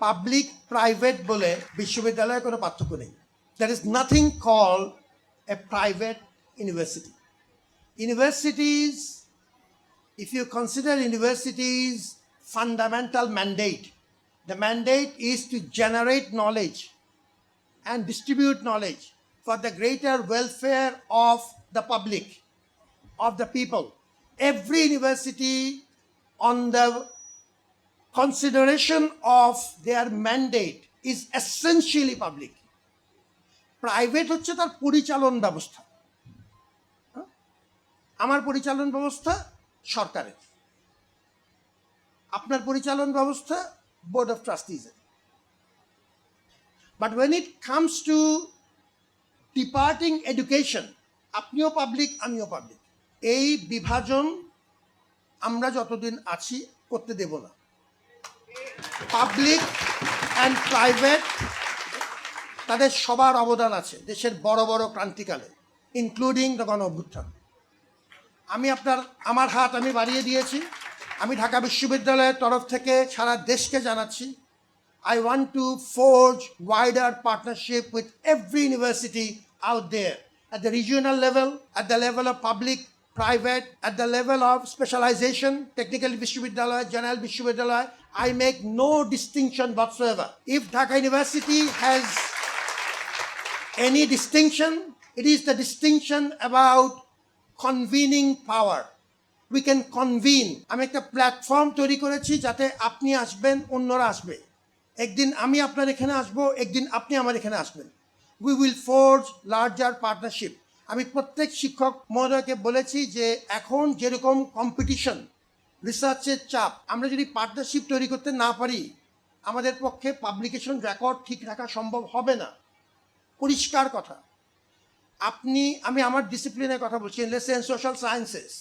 Public private বলে বিশ্ববিদ্যালয়ে কোনো পার্থক্য নেই there is nothing call a private university universities if you consider universities fundamental mandate the mandate is to generate knowledge and distribute knowledge for the greater welfare of the public of the people every university on the consideration of their mandate is essentially public. Private হচ্ছে তার পরিচালন ব্যবস্থা। হ্যাঁ? আমার পরিচালন ব্যবস্থা সরকারের। আপনার পরিচালন ব্যবস্থা board of ট্রাস্টিজের but when it comes to departing education আপনিও পাবলিক আমিও পাবলিক এই বিভাজন আমরা যতদিন আছি, করতে দেব না। পাবলিক অ্যান্ড প্রাইভেট তাদের সবার অবদান আছে দেশের বড় বড় ক্রান্তিকালে ইনক্লুডিং দ্য গণ অভ্যুত্থান আমি আপনার আমার হাত আমি বাড়িয়ে দিয়েছি আমি ঢাকা বিশ্ববিদ্যালয়ের তরফ থেকে সারা দেশকে জানাচ্ছি I want to forge wider partnership with every university out there at the regional level, at the level of public, private, at the level of specialization, technical Vishwavidyalaya, General Vishwavidyalaya, I make no distinction whatsoever. If Dhaka University has any distinction, it is the distinction about convening power. We can convene. আমি একটা platform তৈরি করেছি যাতে আপনি আসবেন অন্যরা আসবে একদিন আমি আপনার এখানে আসব একদিন আপনি আমার এখানে আসবেন we will forge larger partnership আমি প্রত্যেক শিক্ষক মহোদয়কে বলেছি যে এখন যেরকম কম্পিটিশন রিসার্চের চাপ, আমরা যদি পার্টনারশিপ তৈরি করতে না পারি, আমাদের পক্ষে পাবলিকেশন রেকর্ড ঠিক রাখা সম্ভব হবে না। পরিষ্কার কথা। আপনি, আমি আমার ডিসিপ্লিনের কথা বলছি লেস সোশ্যাল সায়েন্সেস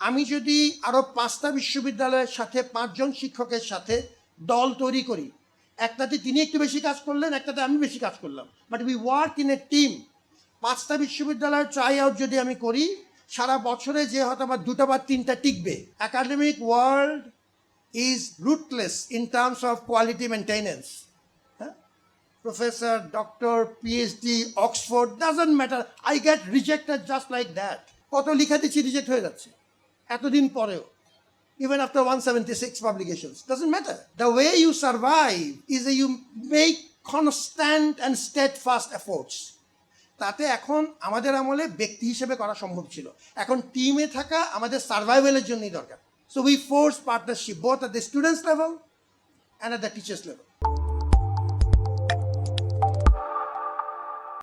আমি যদি আরও পাঁচটা বিশ্ববিদ্যালয়ের সাথে পাঁচজন শিক্ষকের সাথে দল তৈরি করি, একটাতে তিনি একটু বেশি কাজ করলেন, একটাতে আমি বেশি কাজ করলাম। But we work in a team পাঁচটা বিশ্ববিদ্যালয়ের ট্রাই আউট যদি আমি করি, সারা বছরে যে হয়তো আমার দুটা বা তিনটা টিকবে। Academic world is ruthless in terms of quality maintenance professor doctor PhD Oxford doesn't matter I get rejected just like that কত লিখা দিচ্ছি রিজেক্ট হয়ে যাচ্ছে। এতদিন পরেও। Even after one seventy six publication doesn't matter the way you survive is uh you make constant and steadfast efforts তাতে এখন আমাদের আমলে ব্যক্তি হিসেবে করা সম্ভব ছিল। এখন টিমে থাকা আমাদের সার্ভাইভালের জন্যই দরকার। So we forge partnership both at the students level and at the teachers level